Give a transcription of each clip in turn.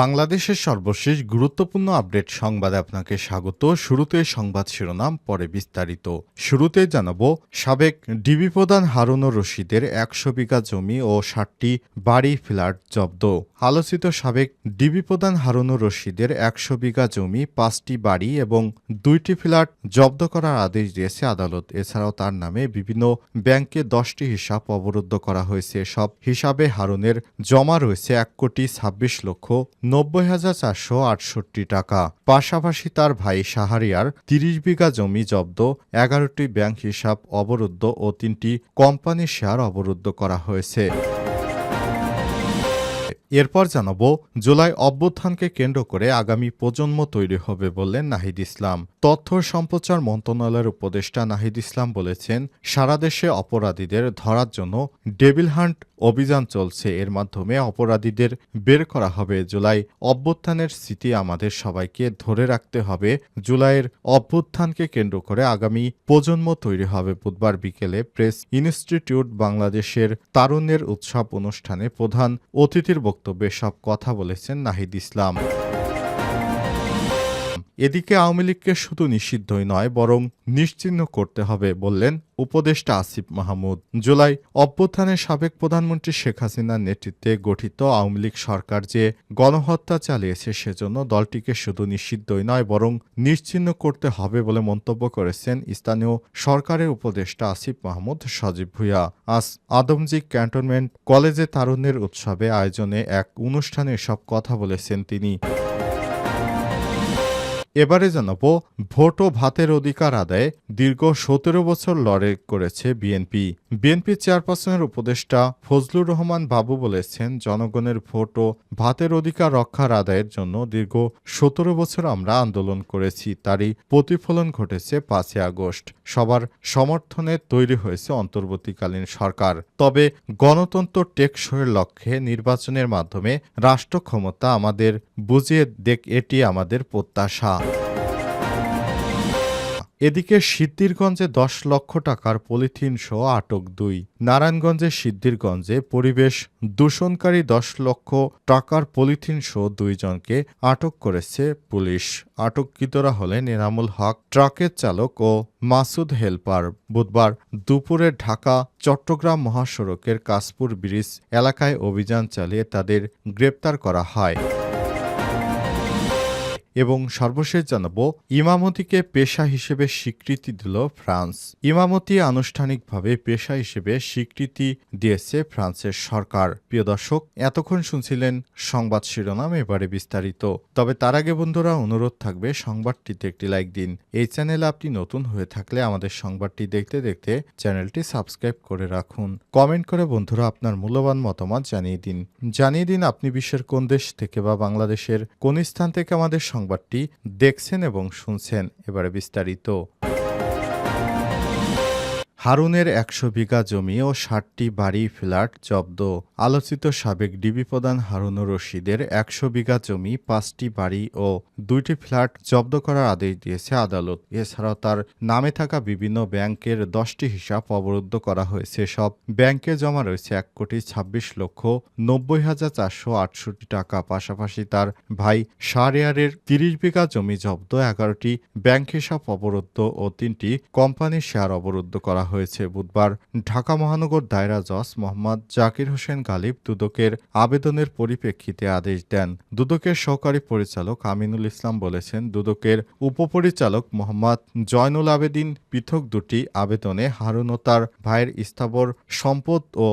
বাংলাদেশের সর্বশেষ গুরুত্বপূর্ণ আপডেট সংবাদে আপনাকে স্বাগত। শুরুতে সংবাদ শিরোনাম, পরে বিস্তারিত। শুরুতে জানাব, সাবেক ডিবি প্রধান হারুনুর রশিদের একশো বিঘা জমি ও ষাটটি বাড়ি ফ্ল্যাট জব্দ। আলোচিত সাবেক ডিবি প্রধান হারুনুর রশিদের একশো বিঘা জমি, পাঁচটি বাড়ি এবং দুইটি ফ্ল্যাট জব্দ করার আদেশ দিয়েছে আদালত। এছাড়াও তার নামে বিভিন্ন ব্যাংকে দশটি হিসাব অবরুদ্ধ করা হয়েছে। সব হিসাবে হারুনের জমা রয়েছে এক কোটি ছাব্বিশ লক্ষ নব্বই হাজার চারশো আটষট্টি টাকা। পাশাপাশি তার ভাই সাহারিয়ার তিরিশ বিঘা জমি জব্দ, এগারোটি ব্যাংক হিসাব অবরুদ্ধ ও তিনটি কোম্পানির শেয়ার অবরুদ্ধ করা হয়েছে। এরপর জানাব, জুলাই অভ্যুত্থানকে কেন্দ্র করে আগামী প্রজন্ম তৈরি হবে বললেন নাহিদ ইসলাম। তথ্য সম্প্রচার মন্ত্রণালয়ের উপদেষ্টা নাহিদ ইসলাম বলেছেন, সারা দেশে অপরাধীদের ধরার জন্য ডেভিল হান্ট অভিযান চলছে। এর মাধ্যমে অপরাধীদের বের করা হবে। জুলাই অভ্যুত্থানের স্মৃতি আমাদের সবাইকে ধরে রাখতে হবে। জুলাইয়ের অভ্যুত্থানকে কেন্দ্র করে আগামী প্রজন্ম তৈরি হবে। বুধবার বিকেলে প্রেস ইনস্টিটিউট বাংলাদেশের তারুণ্যের উৎসব অনুষ্ঠানে প্রধান অতিথির সব কথা বলেছেন নাহিদ ইসলাম। এদিকে আওয়ামী লীগকে শুধু নিষিদ্ধই নয়, বরং নিশ্চিহ্ন করতে হবে বললেন উপদেষ্টা আসিফ মাহমুদ। জুলাই অভ্যুত্থানের সাবেক প্রধানমন্ত্রী শেখ হাসিনার নেতৃত্বে গঠিত আওয়ামী লীগ সরকার যে গণহত্যা চালিয়েছে সেজন্য দলটিকে শুধু নিষিদ্ধই নয়, বরং নিশ্চিহ্ন করতে হবে বলে মন্তব্য করেছেন স্থানীয় সরকারের উপদেষ্টা আসিফ মাহমুদ সজীব ভুইয়া। আজ আদমজি ক্যান্টনমেন্ট কলেজে তারুণ্যের উৎসবে আয়োজনে এক অনুষ্ঠানে সব কথা বলেছেন তিনি। এবারে জানাব ভোট ও ভাতের অধিকার আদায়ে দীর্ঘ সতেরো বছর লড়াই করেছে বিএনপি। বিএনপি চেয়ারপারসনের উপদেষ্টা ফজলুর রহমান বাবু বলেছেন, জনগণের ভোট ও ভাতের অধিকার রক্ষার আদায়ের জন্য দীর্ঘ সতেরো বছর আমরা আন্দোলন করেছি, তারই প্রতিফলন ঘটেছে পাঁচই আগস্ট। সবার সমর্থনে তৈরি হয়েছে অন্তর্বর্তীকালীন সরকার। তবে গণতন্ত্র টেকসইয়ের লক্ষ্যে নির্বাচনের মাধ্যমে রাষ্ট্র ক্ষমতা আমাদের বুঝিয়ে দেখ, এটি আমাদের প্রত্যাশা। এদিকে সিদ্ধিরগঞ্জে দশ লক্ষ টাকার পলিথিন সহ আটক দুই। নারায়ণগঞ্জের সিদ্ধিরগঞ্জে পরিবেশ দূষণকারী দশ লক্ষ টাকার পলিথিন সহ দুইজনকে আটক করেছে পুলিশ। আটককৃতরা হলেন এনামুল হক, ট্রাকের চালক ও মাসুদ হেলপার। বুধবার দুপুরে ঢাকা, চট্টগ্রাম মহাসড়কের কাশপুর ব্রিজ এলাকায় অভিযান চালিয়ে তাদের গ্রেপ্তার করা হয়। এবং সর্বশেষ জানাব, ইমামতিকে পেশা হিসেবে স্বীকৃতি দিল ফ্রান্স। ইমামতি আনুষ্ঠানিকভাবে পেশা হিসেবে স্বীকৃতি দিয়েছে ফ্রান্সের সরকার। প্রিয় দর্শক, এতক্ষণ শুনছিলেন সংবাদ শিরোনাম এবারে বিস্তারিত। তবে তার আগে বন্ধুরা, অনুরোধ থাকবে সংবাদটিতে একটি লাইক দিন। এই চ্যানেলে আপনি নতুন হয়ে থাকলে আমাদের সংবাদটি দেখতে দেখতে চ্যানেলটি সাবস্ক্রাইব করে রাখুন। কমেন্ট করে বন্ধুরা আপনার মূল্যবান মতামত জানিয়ে দিন। জানিয়ে দিন আপনি বিশ্বের কোন দেশ থেকে বা বাংলাদেশের কোন স্থান থেকে আমাদের সংবাদটি দেখছেন এবং শুনছেন। এবারে বিস্তারিত। হারুনের একশো বিঘা জমি ও ষাটটি বাড়ি ফ্ল্যাট জব্দ। আলোচিত সাবেক ডিবি প্রধান হারুনুর রশিদের একশো বিঘা জমি, পাঁচটি বাড়ি ও দুইটি ফ্ল্যাট জব্দ করার আদেশ দিয়েছে আদালত। এছাড়াও তার নামে থাকা বিভিন্ন ব্যাংকের দশটি হিসাব অবরুদ্ধ করা হয়েছে। সব ব্যাংকে জমা রয়েছে এক কোটি ছাব্বিশ লক্ষ নব্বই হাজার চারশো আটষট্টি টাকা। পাশাপাশি তার ভাই শাহরিয়ারের তিরিশ বিঘা জমি জব্দ, এগারোটি ব্যাংক হিসাব অবরুদ্ধ ও তিনটি কোম্পানির শেয়ার অবরুদ্ধ করা হয়েছে। বুধবার ঢাকা মহানগর দায়রা জজ মোহাম্মদ জাকির হোসেন গালিব দুদকের আবেদনের পরিপ্রেক্ষিতে আদেশ দেন। দুদকের সহকারী পরিচালক আমিনুল ইসলাম বলেছেন, দুদকের উপপরিচালক মোহাম্মদ জয়নুল আবেদিন পৃথক দুটি আবেদনে হারুন ও তার ভাইয়ের স্থাবর সম্পদ ও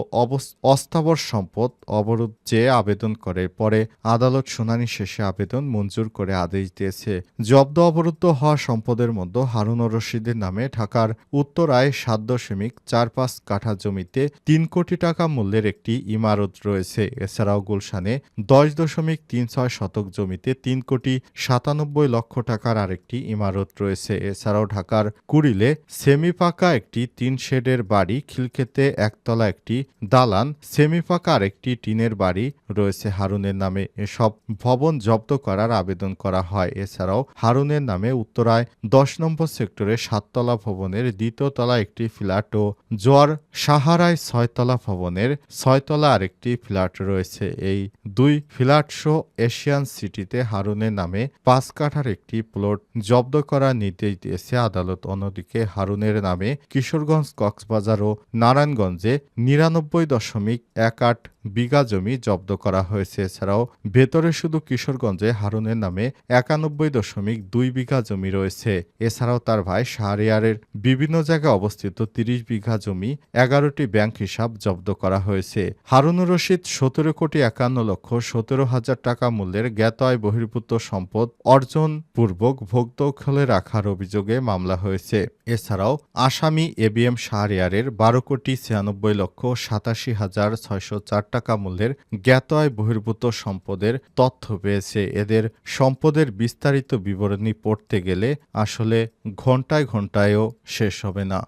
অস্থাবর সম্পদ অবরোধ চেয়ে আবেদন করে, পরে আদালত শুনানি শেষে আবেদন মঞ্জুর করে আদেশ দিয়েছে। জব্দ অবরুদ্ধ হওয়া সম্পদের মধ্যে হারুন রশিদের নামে ঢাকার উত্তরায় সাত দশমিক চার পাঁচ কাঠা জমিতে তিন কোটি টাকা মূল্যের একটি ইমারত রয়েছে। এছাড়াও গুলশানে দশ দশমিক তিন ছয় শতক জমিতে তিন কোটি সাতানব্বই লক্ষ টাকার আরেকটি ইমারত রয়েছে। এছাড়াও ঢাকার কুড়িলে সেমি পাকা একটি তিন শেডের বাড়ি, খিলক্ষেতে একতলা একটি দালান সেমি পাকা আরেকটি টিনের বাড়ি রয়েছে হারুনের নামে। এসব ভবন জব্দ করার আবেদন করা হয়। এছাড়াও হারুনের নামে উত্তরায় দশ নম্বর সেক্টরে সাততলা ভবনের দ্বিতীয় তলা একটি ফ্ল্যাট ও জোয়ার সাহারায় ছয়তলা ভবনের ছয়তলা আরেকটি ফ্ল্যাট রয়েছে। এই দুই ফ্ল্যাট শো এশিয়ান সিটিতে হারুনের নামে পাঁচ কাঠার একটি প্লট জব্দ করার নির্দেশ দিয়েছে আদালত। অন্যদিকে হারুনের নামে কিশোরগঞ্জ, কক্সবাজার ও নারায়ণগঞ্জে নিরানব্বই দশমিক এক আট বিঘা জমি জব্দ করা হয়েছে। এছাড়াও ভেতরে শুধু কিশোরগঞ্জে হারুনের নামে একানব্বই দশমিক দুই বিঘা জমি রয়েছে। এছাড়াও তার ভাই শাহরিয়ারের বিভিন্ন জায়গায় অবস্থিত তিরিশ বিঘা জমি, এগারোটি ব্যাংক হিসাব জব্দ করা হয়েছে। হারুনুর রশিদ, সতেরো কোটি একান্ন লক্ষ সতেরো হাজার টাকা মূল্যের জ্ঞাত আয় বহির্ভূত সম্পদ অর্জন পূর্বক ভোক্তক্ষলে রাখার অভিযোগে মামলা হয়েছে। এছাড়াও, আসামি এবিএম শাহরিয়ারের বারো কোটি ছিয়ানব্বই লক্ষ সাতাশি হাজার ছয়শো চার টাকা মূল্যের জ্ঞাত আয় বহির্ভূত সম্পদের তথ্য পেয়েছে। এদের সম্পদের বিস্তারিত বিবরণী পড়তে গেলে আসলে ঘন্টায় ঘন্টায়ও শেষ হবে না।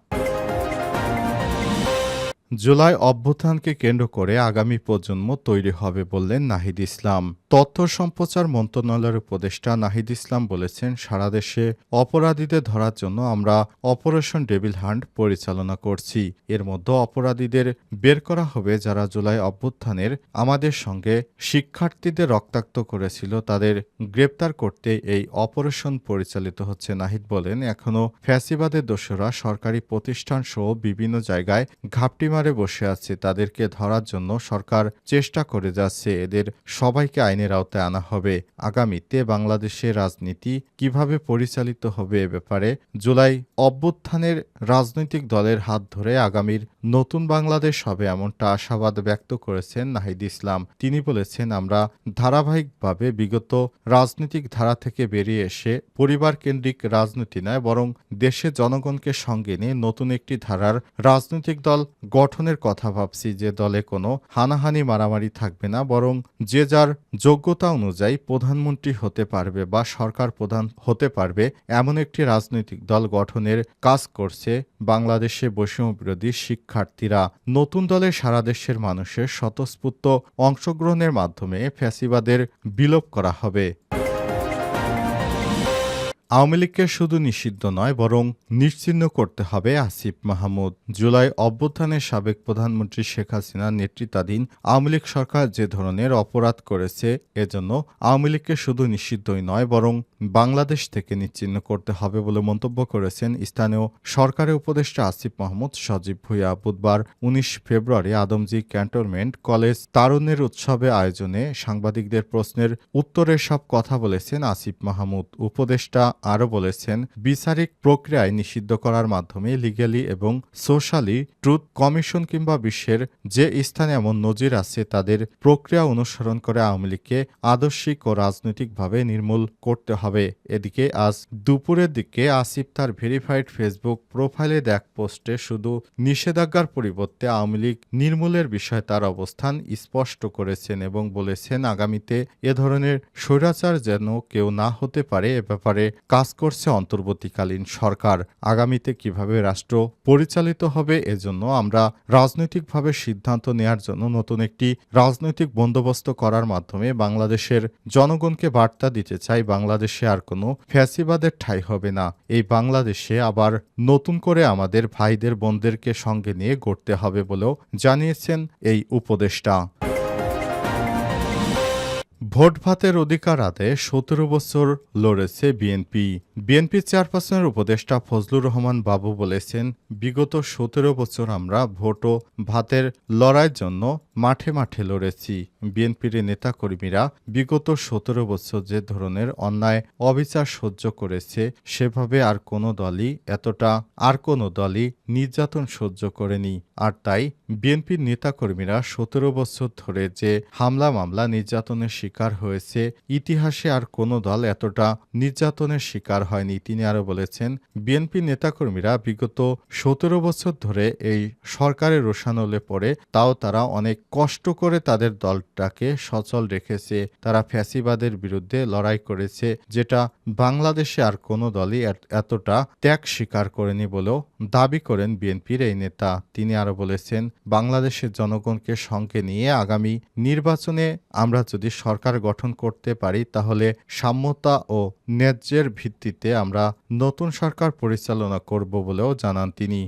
জুলাই অভ্যুত্থানকে কেন্দ্র করে আগামী প্রজন্ম তৈরি হবে বললেন নাহিদ ইসলাম। তথ্য সম্প্রচার মন্ত্রণালয়ের উপদেষ্টা নাহিদ ইসলাম বলেছেন, সারা দেশে অপরাধীদের ধরার জন্য আমরা অপারেশন ডেভিল হান্ট পরিচালনা করছি। এর মধ্যে অপরাধীদের বের করা হবে যারা জুলাই অভ্যুত্থানের আমাদের সঙ্গে শিক্ষার্থীদের রক্তাক্ত করেছিল, তাদের গ্রেপ্তার করতে এই অপারেশন পরিচালিত হচ্ছে, নাহিদ বলেন। এখনও ফ্যাসিবাদের দোষরা সরকারি প্রতিষ্ঠান সহ বিভিন্ন জায়গায় ঘাপটি মারে বসে আছে, তাদেরকে ধরার জন্য সরকার চেষ্টা করে যাচ্ছে। এদের সবাইকে আইনের আওতায় আনা হবে। আগামীতে বাংলাদেশের রাজনীতি কীভাবে পরিচালিত হবে এ ব্যাপারে জুলাই অভ্যুত্থানের রাজনৈতিক দলের হাত ধরে আগামীর নতুন বাংলাদেশ হবে এমনটা আশাবাদ ব্যক্ত করেছেন নাহিদ ইসলাম। তিনি বলেছেন, আমরা ধারাবাহিকভাবে বিগত রাজনৈতিক ধারা থেকে বেরিয়ে এসে পরিবার কেন্দ্রিক রাজনীতি নয়, বরং দেশের জনগণকে সঙ্গে নিয়ে নতুন একটি ধারার রাজনৈতিক দল গঠনের কথা ভাবছি। যে দলে কোনো হানাহানি মারামারি থাকবে না, বরং যে যার যোগ্যতা অনুযায়ী প্রধানমন্ত্রী হতে পারবে বা সরকার প্রধান হতে পারবে, এমন একটি রাজনৈতিক দল গঠনের কাজ করছে বাংলাদেশে বৈষম্য বিরোধী শিক্ষার্থীরা নতুন দলে সারা দেশের মানুষের স্বতঃস্ফূর্ত অংশগ্রহণের মাধ্যমে ফ্যাসিবাদের বিলোপ করা হবে। আওয়ামী লীগকে শুধু নিষিদ্ধ নয়, বরং নিশ্চিহ্ন করতে হবে আসিফ মাহমুদ। জুলাই অভ্যুত্থানের সাবেক প্রধানমন্ত্রী শেখ হাসিনার নেতৃত্বাধীন আওয়ামী লীগ সরকার যে ধরনের অপরাধ করেছে, এজন্য আওয়ামী লীগকে শুধু নিষিদ্ধই নয়, বরং বাংলাদেশ থেকে নিশ্চিহ্ন করতে হবে বলে মন্তব্য করেছেন স্থানীয় সরকারের উপদেষ্টা আসিফ মাহমুদ সজীব ভুইয়া। বুধবার উনিশ ফেব্রুয়ারি আদমজি ক্যান্টনমেন্ট কলেজ তারুণ্যের উৎসবে আয়োজনে সাংবাদিকদের প্রশ্নের উত্তরে সব কথা বলেছেন আসিফ মাহমুদ। উপদেষ্টা আরও বলেছেন, বিচারিক প্রক্রিয়ায় নিষিদ্ধ করার মাধ্যমে লিগ্যালি এবং সোশ্যালি ট্রুথ কমিশন কিংবা বিশ্বের যে স্থানে এমন নজির আছে তাদের প্রক্রিয়া অনুসরণ করে আওয়ামী লীগকে আদর্শিক ও রাজনৈতিকভাবে নির্মূল করতে হবে। এদিকে আজ দুপুরের দিকে আসিফ তার ভেরিফাইড ফেসবুক প্রোফাইলে দেখ পোস্টে শুধু নিষেধাজ্ঞার পরিবর্তে আওয়ামী লীগ নির্মূলের বিষয়ে তার অবস্থান স্পষ্ট করেছেন এবং বলেছেন, আগামীতে এ ধরনের স্বৈরাচার যেন কেউ না হতে পারে, এ ব্যাপারে কাজ করছে অন্তর্বর্তীকালীন সরকার। আগামীতে কীভাবে রাষ্ট্র পরিচালিত হবে এজন্য আমরা রাজনৈতিকভাবে সিদ্ধান্ত নেয়ার জন্য নতুন একটি রাজনৈতিক বন্দোবস্ত করার মাধ্যমে বাংলাদেশের জনগণকে বার্তা দিতে চাই, বাংলাদেশে আর কোনো ফ্যাসিবাদের ঠাঁই হবে না। এই বাংলাদেশে আবার নতুন করে আমাদের ভাইদের, বোনদেরকে সঙ্গে নিয়ে গড়তে হবে বলেও জানিয়েছেন এই উপদেষ্টা। ভোট ভাতের অধিকার আদায়ে সতেরো বছর লড়েছে বিএনপি। বিএনপি চেয়ারপারসনের উপদেষ্টা ফজলুর রহমান বাবু বলেছেন, বিগত সতেরো বছর আমরা ভোট ও ভাতের লড়াইয়ের জন্য মাঠে মাঠে লড়েছি। বিএনপির নেতাকর্মীরা বিগত সতেরো বছর যে ধরনের অন্যায়, অবিচার সহ্য করেছে, সেভাবে আর কোনো দলই এতটা, আর কোনো দলই নির্যাতন সহ্য করেনি। আর তাই বিএনপির নেতাকর্মীরা সতেরো বছর ধরে যে হামলা মামলা নির্যাতনের শিকার হয়েছে, ইতিহাসে আর কোনো দল এতটা নির্যাতনের শিকার হয়নি, তিনি আরও বলেছেন। বিএনপি নেতাকর্মীরা বিগত সতেরো বছর ধরে এই সরকারের রোশানলে পড়ে, তাও তারা অনেক কষ্ট করে তাদের দলটাকে সচল রেখেছে। তারা ফ্যাসিবাদের বিরুদ্ধে লড়াই করেছে, যেটা বাংলাদেশে আর কোনো দলই এতটা ত্যাগ স্বীকার করেনি বলেও দাবি করেন বিএনপির এই নেতা। তিনি আরও বলেছেন, বাংলাদেশের জনগণকে সঙ্গে নিয়ে আগামী নির্বাচনে আমরা যদি সরকার গঠন করতে পারি, তাহলে সাম্যতা ও ন্যায্যের ভিত্তিতে আমরা নতুন সরকার পরিচালনা করব বলেও জানান তিনি।